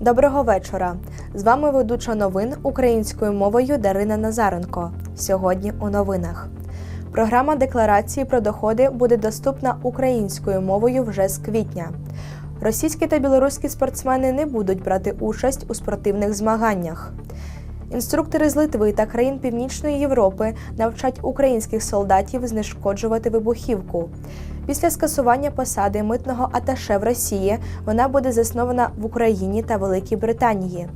Доброго вечора. З вами ведуча новин українською мовою Дарина Назаренко. Сьогодні у новинах. Програма декларації про доходи буде доступна українською мовою вже з квітня. Російські та білоруські спортсмени не будуть брати участь у спортивних змаганнях. Інструктори з Литви та країн Північної Європи навчать українських солдатів знешкоджувати вибухівку. Після скасування посади митного аташе в Росії вона буде заснована в Україні та Великій Британії.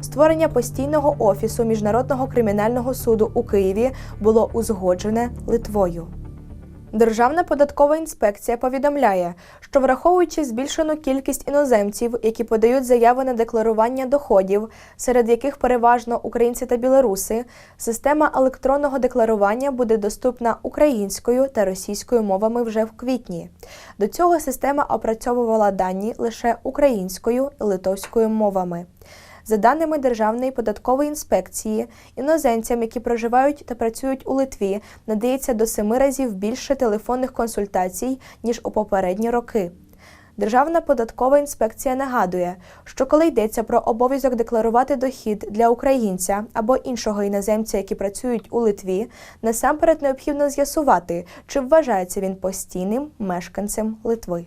Створення постійного офісу Міжнародного кримінального суду у Києві було узгоджене Литвою. Державна податкова інспекція повідомляє, що враховуючи збільшену кількість іноземців, які подають заяви на декларування доходів, серед яких переважно українці та білоруси, система електронного декларування буде доступна українською та російською мовами вже в квітні. До цього система опрацьовувала дані лише українською і литовською мовами. За даними Державної податкової інспекції, іноземцям, які проживають та працюють у Литві, надається до семи разів більше телефонних консультацій ніж у попередні роки. Державна податкова інспекція нагадує, що коли йдеться про обов'язок декларувати дохід для українця або іншого іноземця, які працюють у Литві, насамперед необхідно з'ясувати, чи вважається він постійним мешканцем Литви.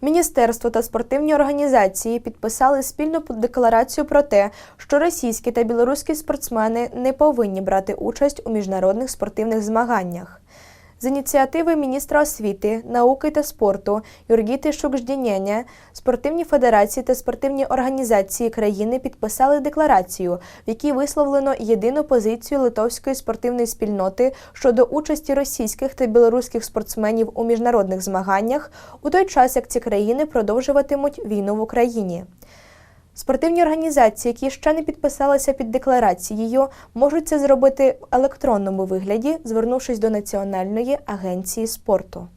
Міністерство та спортивні організації підписали спільну декларацію про те, що російські та білоруські спортсмени не повинні брати участь у міжнародних спортивних змаганнях. З ініціативи міністра освіти, науки та спорту Юргіти Шукждінєня спортивні федерації та спортивні організації країни підписали декларацію, в якій висловлено єдину позицію литовської спортивної спільноти щодо участі російських та білоруських спортсменів у міжнародних змаганнях у той час, як ці країни продовжуватимуть війну в Україні. Спортивні організації, які ще не підписалися під декларацією, можуть це зробити в електронному вигляді, звернувшись до Національної агенції спорту.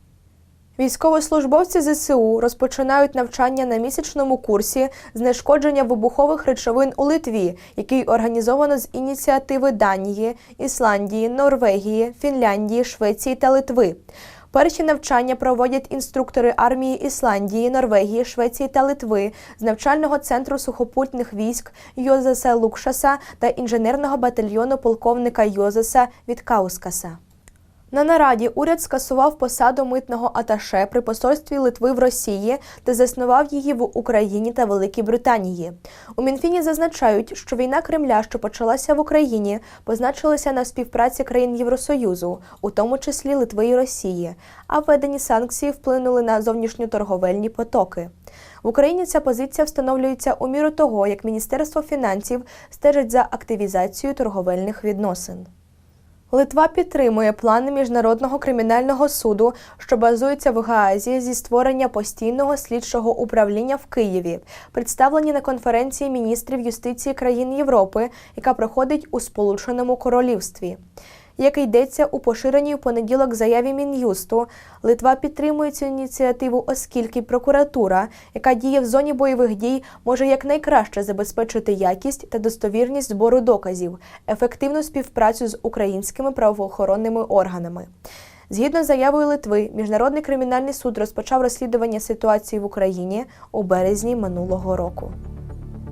Військовослужбовці ЗСУ розпочинають навчання на місячному курсі знешкодження вибухових речовин у Литві, який організовано з ініціативи Данії, Ісландії, Норвегії, Фінляндії, Швеції та Литви. Перші навчання проводять інструктори армії Ісландії, Норвегії, Швеції та Литви з навчального центру сухопутних військ Йозеса Лукшаса та інженерного батальйону полковника Йозеса від Каускаса. На нараді уряд скасував посаду митного аташе при посольстві Литви в Росії та заснував її в Україні та Великій Британії. У Мінфіні зазначають, що війна Кремля, що почалася в Україні, позначилася на співпраці країн Євросоюзу, у тому числі Литви і Росії, а введені санкції вплинули на зовнішньоторговельні потоки. В Україні ця позиція встановлюється у міру того, як Міністерство фінансів стежить за активізацією торговельних відносин. Литва підтримує плани міжнародного кримінального суду, що базується в Гаазі зі створення постійного слідчого управління в Києві, представлені на конференції міністрів юстиції країн Європи, яка проходить у Сполученому Королівстві. Як йдеться у поширеній у понеділок заяві Мін'юсту, Литва підтримує цю ініціативу, оскільки прокуратура, яка діє в зоні бойових дій, може якнайкраще забезпечити якість та достовірність збору доказів, ефективну співпрацю з українськими правоохоронними органами. Згідно з заявою Литви, Міжнародний кримінальний суд розпочав розслідування ситуації в Україні у березні минулого року.